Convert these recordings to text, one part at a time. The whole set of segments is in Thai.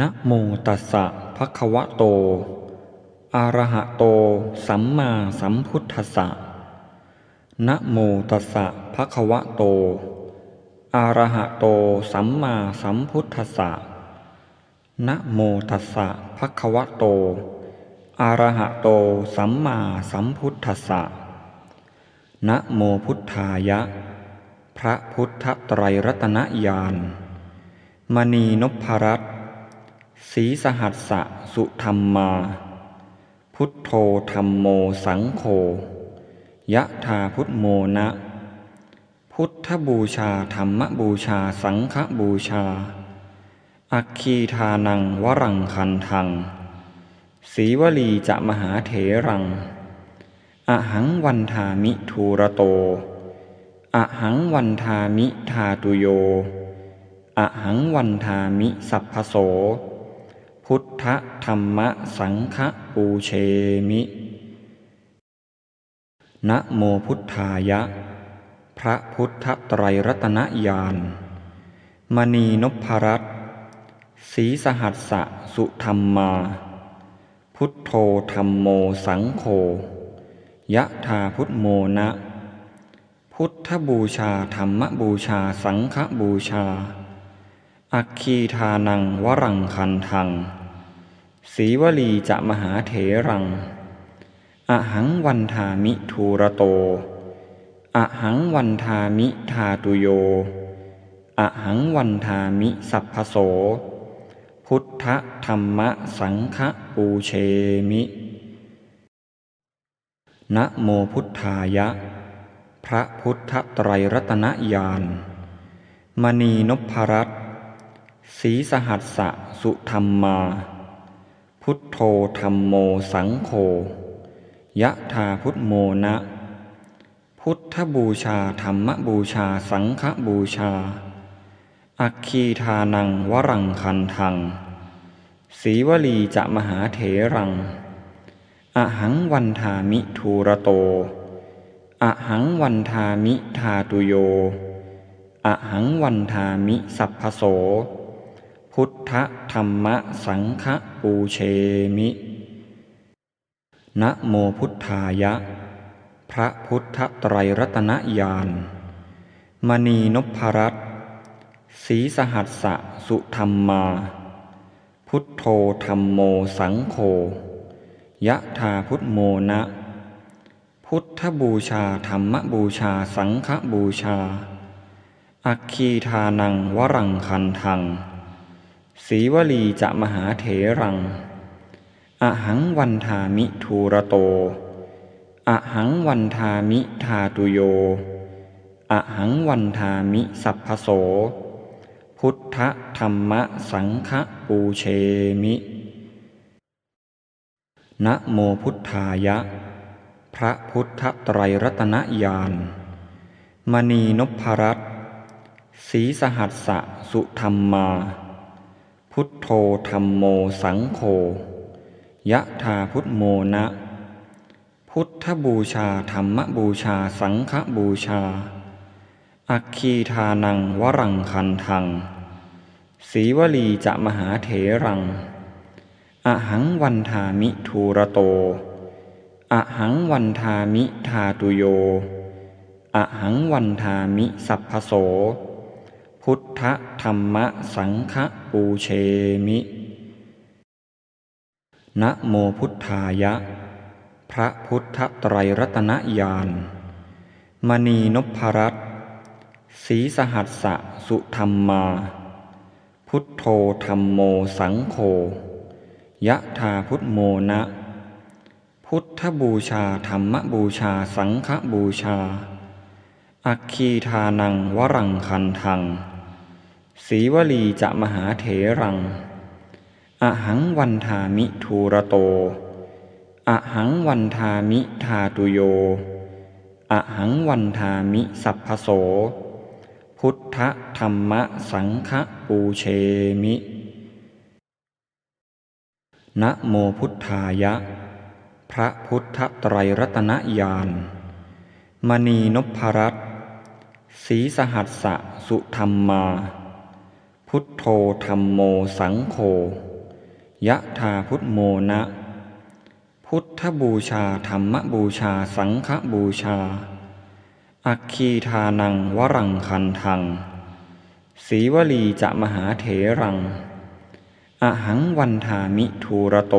นะโมตัสสะภะคะวะโต อะระหะโต สัมมาสัมพุทธัสสะนะโมตัสสะภะคะวะโต อะระหะโต สัมมาสัมพุทธัสสะนะโมตัสสะภะคะวะโต อะระหะโต สัมมาสัมพุทธัสสะนะโมพุทธายะ พระพุทธไตรรัตนญาณมณีนพรัตน์ ศรีสหัสสะสุธรรมา พุทโธธรรมโมสังโฆยะธาพุทโมนะ พุทธบูชาธรรมบูชาสังฆบูชา อัคคีทานังวรังคันทังสีวลีจะมหาเถรัง อหังวันทามิทูระโต อหังวันทามิทาตุโย อหังวันทามิสัพพโส พุทธธรรมสังฆปูเชมิ นะโมพุทธายะ พระพุทธไตรรัตนญาณ มณีนพรัตน์ศรีสหัสสะสุธรรมา พุทโธธรรมโมสังโฆ ยะธาพุทโมนะ พุทธบูชาธรรมบูชาสังฆบูชา อัคคีทานังวรังคันทังสีวลีจะมหาเถรัง อหังวันทามิทูระโต อหังวันทามิทาตุโย อหังวันทามิสัพพโส พุทธธรรมสังฆปูเชมินะโมพุทธายะ พระพุทธไตรรัตนญาณมณีนพรัตน์ ศรีสหัสสะสุธรรมา พุทโธธรรมโมสังโฆยะธาพุทโมนะ พุทธบูชาธรรมบูชาสังฆบูชา อัคคีทานังวรังคันทังสีวลีจะมหาเถรัง อหังวันทามิทูระโต อหังวันทามิทาตุโย อหังวันทามิสัพพโส พุทธธรรมสังฆปูเชมิ นะโมพุทธายะ พระพุทธไตรรัตนญาณ มณีนพรัตน์ศรีสหัสสะสุธรรมา พุทโธธรรมโมสังโฆ ยะธาพุทโมนะ พุทธบูชาธรรมบูชาสังฆบูชา อัคคีทานังวรังคันทัง สีวลีจะมหาเถรัง อหังวันทามิทูระโต อหังวันทามิทาตุโย อหังวันทามิสัพพโส พุทธธรรมสังฆปูเชมินะโมพุทธายะ พระพุทธไตรรัตนญาณ มณีนพรัตน์ศรีสหัสสะสุธรรมา พุทโธธรรมโมสังโฆยะธาพุทโมนะ พุทธบูชาธรรมบูชาสังฆบูชา อัคคีทานังวรังคันทังสีวลีจะมหาเถรัง อหังวันทามิทูระโต อหังวันทามิทาตุโย อหังวันทามิสัพพโส พุทธธรรมสังฆปูเชมิ นะโมพุทธายะ พระพุทธไตรรัตนญาณ มณีนพรัตน์ศรีสหัสสะสุธรรมา พุทโธธรรมโมสังโฆ ยะธาพุทโมนะ พุทธบูชาธรรมบูชาสังฆบูชาอัคคีทานังวรังคันทัง สีวลีจะมหาเถรัง อหังวันทามิทูระโต อหังวันทามิทาตุโย อหังวันทามิสัพพโส พุทธธรรมสังฆปูเชมินะโมพุทธายะ พระพุทธไตรรัตนญาณ มณีนพรัตน์ศรีสหัสสะสุธรรมา พุทโธธรรมโมสังโฆยะธาพุทโมนะ พุทธบูชาธรรมบูชาสังฆบูชา อัคคีทานังวรังคันทังสีวลีจะมหาเถรัง อหังวันทามิทูระโต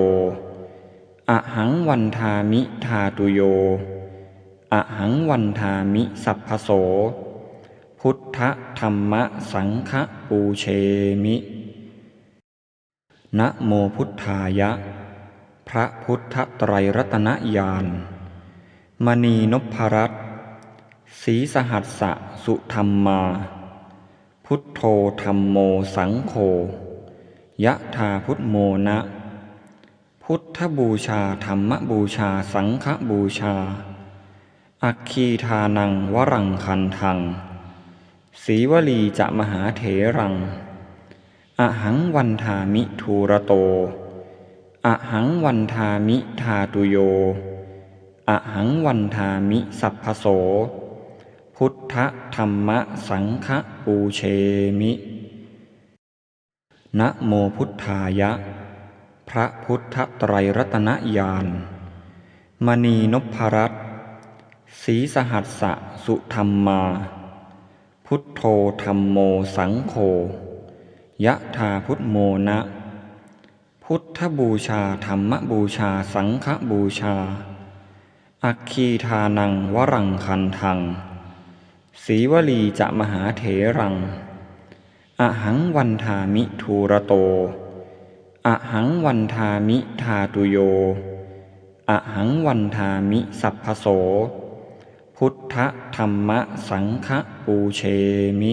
อหังวันทามิทาตุโย อหังวันทามิสัพพโส พุทธธรรมสังฆปูเชมินะโมพุทธายะ พระพุทธไตรรัตนญาณมณีนพรัตสีสหัสสะสุธรรมา พุทโธธรรมโมสังโฆยะธาพุทโมนะ พุทธบูชาธรรมบูชาสังฆบูชา อัคคีทานังวรังคันทัง สีวลีจะมหาเถรัง อหังวันทามิทูระโต อหังวันทามิทาตุโย อหังวันทามิสัพพโส พุทธธรรมสังฆปูเชมินะโมพุทธายะ พระพุทธไตรรัตนญาณ มณีนพรัตน์สีสหัสสะสุธรรมา พุทโธธรรมโมสังโฆยะธาพุทโมนะ พุทธบูชาธรรมบูชาสังฆบูชา อัคคีทานังวรังคันทังสีวลีจะมหาเถรัง อหังวันทามิทูระโต อหังวันทามิทาตุโย อหังวันทามิสัพพโส พุทธธรรมสังฆปูเชมิ